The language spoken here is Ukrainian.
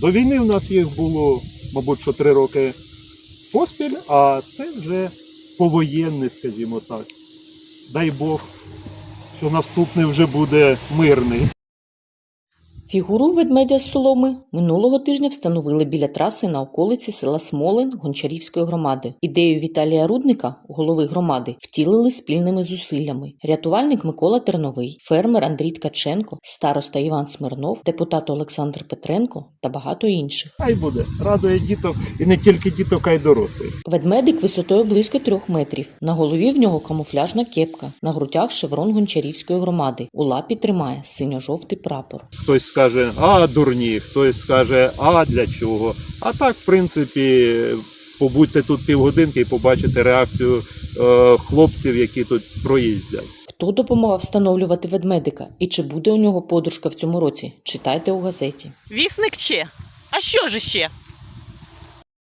До війни в нас їх було, мабуть, що три роки поспіль, а це вже повоєнний, скажімо так. Дай Бог, що наступний вже буде мирний. Фігуру ведмедя з соломи минулого тижня встановили біля траси на околиці села Смолин Гончарівської громади. Ідею Віталія Рудника, голови громади, втілили спільними зусиллями. Рятувальник Микола Терновий, фермер Андрій Ткаченко, староста Іван Смирнов, депутат Олександр Петренко та багато інших. Хай буде. Радує діток і не тільки діток, а й дорослих. Ведмедик висотою близько трьох метрів. На голові в нього камуфляжна кепка, на грудях шеврон Гончарівської громади. У лапі тримає синьо-жовтий прапор. Хтось скаже, а дурні, хтось скаже, а для чого. А так, в принципі, побудьте тут півгодинки і побачите реакцію е, хлопців, які тут проїздять. Хто допомагав встановлювати ведмедика і чи буде у нього подружка в цьому році? Читайте у газеті. Вісник ще. А що ж ще?